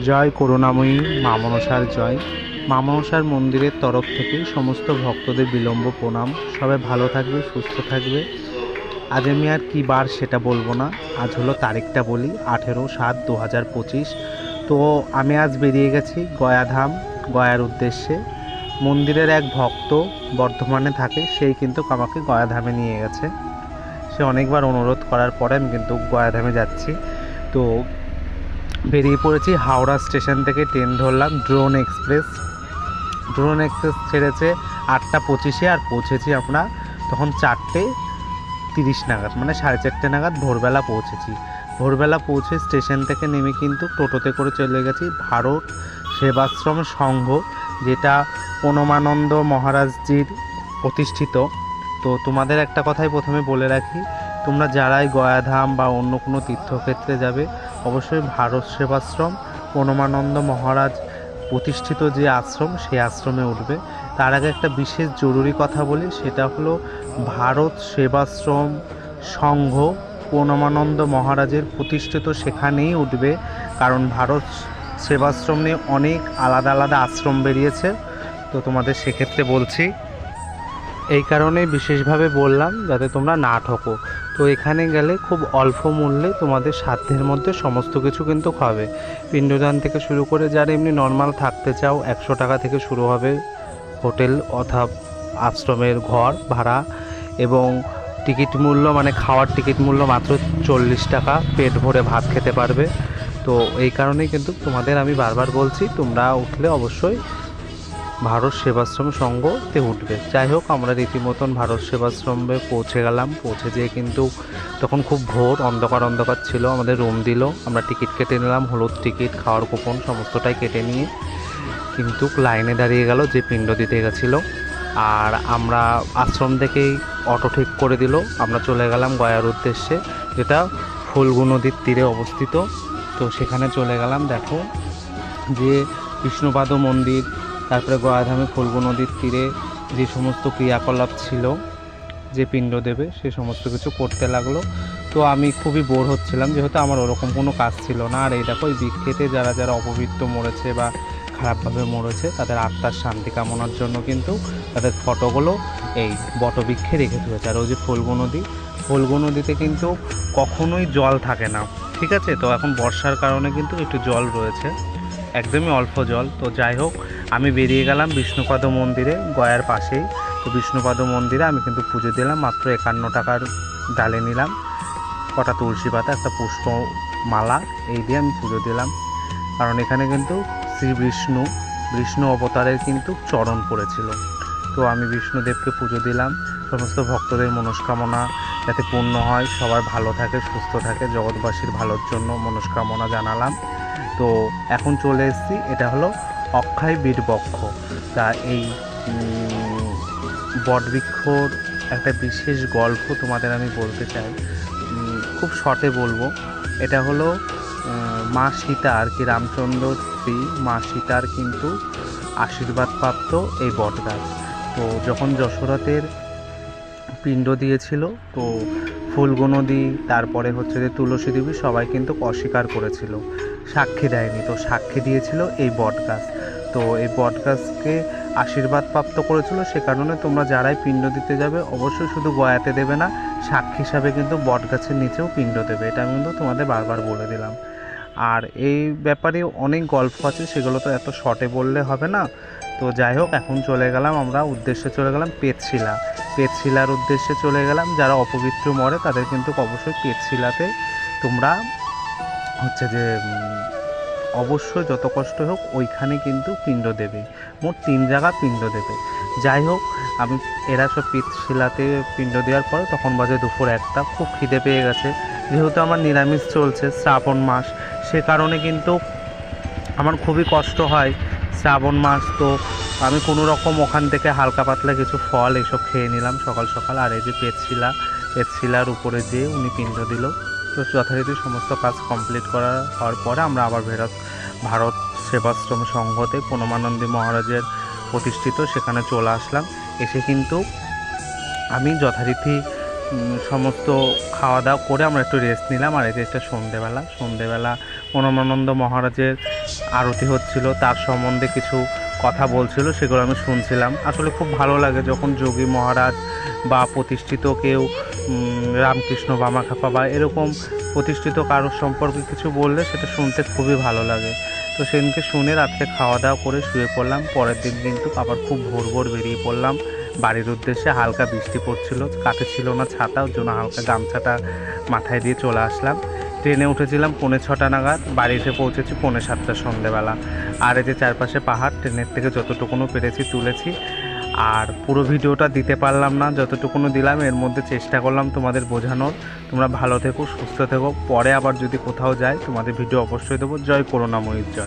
জয় করুণাময়ী মা মনসার জয়। মা মনসার মন্দিরের তরফ থেকে সমস্ত ভক্তদের বিলম্ব প্রণাম। সবাই ভালো থাকবে, সুস্থ থাকবে। আজ আমি আর কী বার সেটা বলব না। আজ হলো তারিখটা বলি, আঠেরো সাত দু হাজার পঁচিশ। তো আমি আজ বেরিয়ে গেছি গয়াধাম, গয়ার উদ্দেশ্যে। মন্দিরের এক ভক্ত বর্ধমানে থাকে, সেই কিন্তু আমাকে গয়াধামে নিয়ে গেছে। সে অনেকবার অনুরোধ করার পরে আমি কিন্তু গয়াধামে যাচ্ছি। তো বেরিয়ে পড়েছি হাওড়া স্টেশন থেকে ট্রেন ধরলাম ড্রোন এক্সপ্রেস ড্রোন এক্সপ্রেস ছেড়েছে আটটা পঁচিশে আর পৌঁছেছি আমরা তখন চারটে তিরিশ নাগাদ মানে সাড়ে চারটে নাগাদ ভোরবেলা পৌঁছেছি। ভোরবেলা পৌঁছে স্টেশন থেকে নেমে কিন্তু টোটোতে করে চলে গেছি ভারত সেবাশ্রম সংঘ, যেটা পনমানন্দ মহারাজজির প্রতিষ্ঠিত তো তোমাদের একটা কথাই প্রথমে বলে রাখি, তোমরা যারাই গয়াধাম বা অন্য কোনো তীর্থক্ষেত্রে যাবে অবশ্যই ভারত সেবাশ্রম, পরমানন্দ মহারাজ প্রতিষ্ঠিত যে আশ্রম, সেই আশ্রমে উঠবে। তার আগে একটা বিশেষ জরুরি কথা বলি, সেটা হলো ভারত সেবাশ্রম সংঘ পরমানন্দ মহারাজের প্রতিষ্ঠিত সেখানেই উঠবে, কারণ ভারত সেবাশ্রম নিয়ে অনেক আলাদা আলাদা আশ্রম বেরিয়েছে। তো তোমাদের সেক্ষেত্রে বলছি, এই কারণে বিশেষভাবে বললাম, যাতে তোমরা না ঠকো। তো এখানে গেলে খুব অল্প মূল্যে তোমাদের সাধ্যের মধ্যে সমস্ত কিছু কিন্তু খাবে। পিণ্ডদান থেকে শুরু করে যারা এমনি নর্মাল থাকতে চাও, একশো টাকা থেকে শুরু হবে হোটেল অথবা আশ্রমের ঘর ভাড়া এবং টিকিট মূল্য মানে খাওয়ার টিকিট মূল্য মাত্র চল্লিশ টাকা, পেট ভরে ভাত খেতে পারবে। তো এই কারণেই কিন্তু তোমাদের আমি বারবার বলছি, তোমরা উঠলে অবশ্যই ভারত সেবাশ্রম সংঘতে উঠবে। যাই হোক, আমরা রীতিমতন ভারত সেবাশ্রমে পৌঁছে গেলাম। পৌঁছে যেয়ে কিন্তু তখন খুব ভোর, অন্ধকার অন্ধকার ছিল, আমাদের রুম দিল। আমরা টিকিট কেটে নিলাম, হলুদ টিকিট খাওয়ার কুপন সমস্তটাই কেটে নিয়ে কিন্তু লাইনে দাঁড়িয়ে গেল যে পিণ্ড দিতে গেছিল। আর আমরা আশ্রম থেকেই অটো ঠিক করে দিল। আমরা চলে গেলাম গয়ার উদ্দেশ্যে, যেটা ফুলগু নদীর তীরে অবস্থিত। তো সেখানে চলে গেলাম, দেখো যে বিষ্ণুপাদ মন্দির তারপরে গয়াধামে ফুলগু নদীর তীরে যে সমস্ত ক্রিয়াকলাপ ছিল, যে পিণ্ড দেবে, সে সমস্ত কিছু করতে লাগল। তো আমি খুবই বোর হচ্ছিলাম, যেহেতু আমার ওরকম কোনো কাজ ছিল না। আর এই দেখো, এই যারা যারা অপবিত্র মরেছে বা খারাপভাবে মরেছে, তাদের আত্মার শান্তি কামনার জন্য কিন্তু তাদের ফটোগুলো এই বটবৃক্ষে রেখে দিয়েছে। আর ওই যে ফুলগু নদী, ফুলগু নদীতে কিন্তু কখনোই জল থাকে না, ঠিক আছে? তো এখন বর্ষার কারণে কিন্তু একটু জল রয়েছে, একদমই অল্প জল। তো যাই হোক আমি বেরিয়ে গেলাম বিষ্ণুপাদ মন্দিরে, গয়ার পাশেই। তো বিষ্ণুপাদ মন্দিরে আমি কিন্তু পুজো দিলাম, মাত্র একান্ন টাকার ডালে নিলাম। কটা তুলসী পাতা, একটা পুষ্প মালা এই দিয়ে আমি পুজো দিলাম। কারণ এখানে কিন্তু শ্রী বিষ্ণু বিষ্ণু অবতারের কিন্তু চরণ পড়েছিল। তো আমি বিষ্ণুদেবকে পুজো দিলাম। সমস্ত ভক্তদের মনস্কামনা যাতে পূর্ণ হয়, সবার ভালো থাকে, সুস্থ থাকে, জগৎবাসীর ভালোর জন্য মনস্কামনা জানালাম। তো এখন চলে এসেছি, এটা হলো অক্ষয় বীরবক্ষ। তা এই বটবৃক্ষর একটা বিশেষ গল্প তোমাদের আমি বলতে চাই। খুব শর্টে বলব। এটা হলো মা সীতা আর কি রামচন্দ্রর স্ত্রী। মা সীতার কিন্তু আশীর্বাদপ্রাপ্ত এই বটগাছ। তো যখন যশোরথের পিণ্ড দিয়েছিল, তো ফুলগু নদী তারপরে হচ্ছে যে তুলসী দেবী সবাই কিন্তু অস্বীকার করেছিল। সাক্ষী দেয়নি। তো সাক্ষী দিয়েছিল এই বটগাছ। তো এই বটগাছকে আশীর্বাদ প্রাপ্ত করেছিল, সে কারণে তোমরা যারাই পিণ্ড দিতে যাবে, অবশ্যই শুধু গয়াতে দেবে না, সাক্ষী হিসাবে কিন্তু বটগাছের নিচেও পিণ্ড দেবে। এটা আমি কিন্তু তোমাদের বারবার বলে দিলাম। আর এই ব্যাপারে অনেক গল্প আছে, সেগুলো তো এত শর্টে বললে হবে না। তো যাই হোক, এখন চলে গেলাম আমরা উদ্দেশ্যে চলে গেলাম পেতশিলা। পেতশিলার উদ্দেশ্যে চলে গেলাম, যারা অপবিত্র মরে তাদের কিন্তু অবশ্যই পেতশিলাতে তোমরা হচ্ছে যে অবশ্যই যত কষ্ট হোক ওইখানে কিন্তু পিণ্ড দেবে। মোট তিন জায়গা পিণ্ড দেবে। যাই হোক, আমি এরা সব পিতশিলাতে পিণ্ড দেওয়ার পরে তখন বাজে দুপুর একটা, খুব খিদে পেয়ে গেছে। যেহেতু আমার নিরামিষ চলছে শ্রাবণ মাস, সে কারণে কিন্তু আমার খুবই কষ্ট হয় শ্রাবণ মাস। তো আমি কোনো রকম ওখান থেকে হালকা পাতলা কিছু ফল এসব খেয়ে নিলাম সকাল সকাল। আর এই যে পেটশিলা পেটশিলার উপরে যেয়ে উনি পিণ্ড দিল তো যথারীতি সমস্ত কাজ কমপ্লিট করা হওয়ার পরে আমরা আবার ভেরত ভারত সেবাশ্রম সংঘতে পনমানন্দী মহারাজের প্রতিষ্ঠিত সেখানে চলে আসলাম। এসে কিন্তু আমি যথারীতি সমস্ত খাওয়া দাওয়া করে আমরা একটু রেস্ট নিলাম। আর এই এটা সন্ধেবেলা সন্ধেবেলা পরমানন্দ মহারাজের আরতি হচ্ছিল। তার সম্বন্ধে কিছু কথা বলছিল, সেগুলো আমি শুনছিলাম। আসলে খুব ভালো লাগে যখন যোগী মহারাজ বা প্রতিষ্ঠিত কেউ রামকৃষ্ণ বামাখাপা বা এরকম প্রতিষ্ঠিত কারোর সম্পর্কে কিছু বললে সেটা শুনতে খুবই ভালো লাগে। তো সেদিনকে শুনে রাত্রে খাওয়া দাওয়া করে শুয়ে পড়লাম। পরের দিন কিন্তু আবার খুব ভোর ভোর বেরিয়ে পড়লাম। বাড়ির উদ্দেশ্যে হালকা বৃষ্টি পড়ছিল কাছে ছিল না ছাতা, ওর জন্য হালকা গামছাটা মাথায় দিয়ে চলে আসলাম। ট্রেনে উঠেছিলাম, পৌনে ছটা নাগাদ। বাড়ি এসে পৌঁছেছি পৌনে সাতটা সন্ধেবেলা। আর এই যে চারপাশে পাহাড়, ট্রেনের থেকে যতটুকুনও পেরেছি তুলেছি। আর পুরো ভিডিওটা দিতে পারলাম না, যতটুকুনও দিলাম, এর মধ্যে চেষ্টা করলাম তোমাদের বোঝানোর। তোমরা ভালো থেকো, সুস্থ থেকো। পরে আবার যদি কোথাও যাই, তোমাদের ভিডিও অবশ্যই দেবো। জয় করোনা ময়ূর জয়।